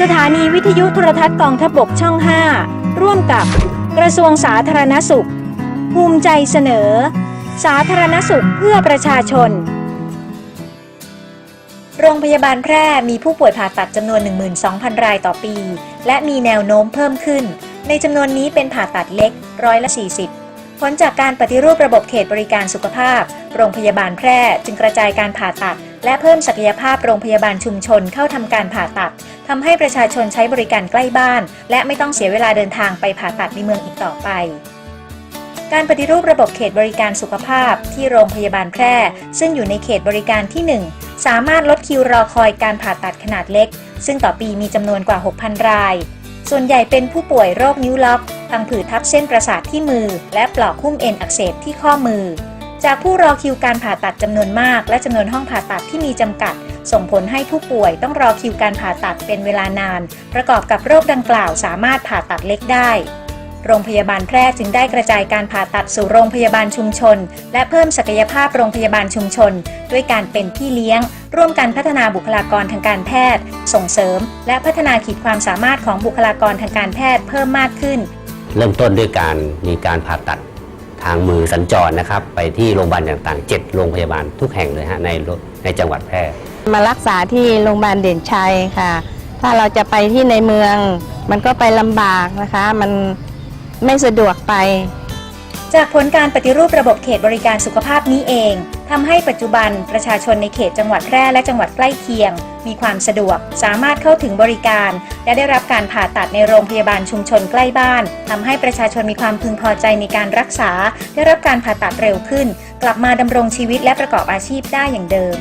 สถานีวิทยุโทรทัศน์กองทพบกช่อง 5 ร่วมกับกระทรวงสาธารณสุข ภูมิใจเสนอ สาธารณสุขเพื่อประชาชน โรงพยาบาลแพร่มีผู้ป่วยผ่าตัดจำนวน 12,000 รายต่อปี และมีแนวโน้มเพิ่มขึ้น ในจำนวนนี้เป็นผ่าตัดเล็กร้อยละ 40ผลจากการปฏิรูประบบเขตบริการสุขภาพ โรงพยาบาลแพร่จึงกระจายการผ่าตัด และเพิ่มศักยภาพโรงพยาบาลชุมชนเข้าทำการผ่าตัดทำให้ประชาชนใช้บริการใกล้บ้าน และไม่ต้องเสียเวลาเดินทางไปผ่าตัดในเมืองอีกต่อไปการปฏิรูประบบเขตบริการสุขภาพที่โรงพยาบาลแพร่ ซึ่งอยู่ในเขตบริการที่ 1 สามารถลดคิวรอคอยการผ่าตัดขนาดเล็ก ซึ่งต่อปีมีจำนวนกว่า 6,000 ราย ส่วนใหญ่เป็นผู้ป่วยโรคนิ้วล็อกพังผืดทับเส้นประสาทที่มือ และปลอกหุ้มเอ็นอักเสบที่ข้อมือ จากผู้รอคิวการผ่าตัดจำนวนมาก และจำนวนห้องผ่าตัดที่มีจำกัด ส่งผลให้ผู้ป่วยต้องรอคิวการผ่าตัดเป็นเวลานาน ประกอบกับโรคดังกล่าวสามารถผ่าตัดเล็กได้ โรงพยาบาลแพร่จึงได้กระจายการผ่าตัดสู่โรงพยาบาลชุมชน และเพิ่มศักยภาพโรงพยาบาลชุมชน ด้วยการเป็นพี่เลี้ยง ร่วมกันพัฒนาบุคลากรทางการแพทย์ ส่งเสริม และพัฒนาขีดความสามารถของบุคลากรทางการแพทย์เพิ่มมากขึ้น เริ่มต้นด้วยการมีการผ่าตัด ทางมือสัญจรนะครับ ไปที่โรงพยาบาลต่างๆ 7 โรงพยาบาลทุกแห่งเลยฮะในในจังหวัดแพร่ มารักษาที่โรงพยาบาลเด่นชัยค่ะ ถ้าเราจะไปที่ในเมือง มันก็ไปลำบากนะคะ มันไม่สะดวกไป จากผลการปฏิรูประบบเขตบริการสุขภาพนี้เองทำให้ปัจจุบันประชาชนในเขตจังหวัดแพร่และจังหวัดใกล้เคียง มีความสะดวก สามารถเข้าถึงบริการ และได้รับการผ่าตัดในโรงพยาบาลชุมชนใกล้บ้านทำให้ประชาชนมีความพึงพอใจในการรักษา ได้รับการผ่าตัดเร็วขึ้น กลับมาดำรงชีวิตและประกอบอาชีพได้อย่างเดิม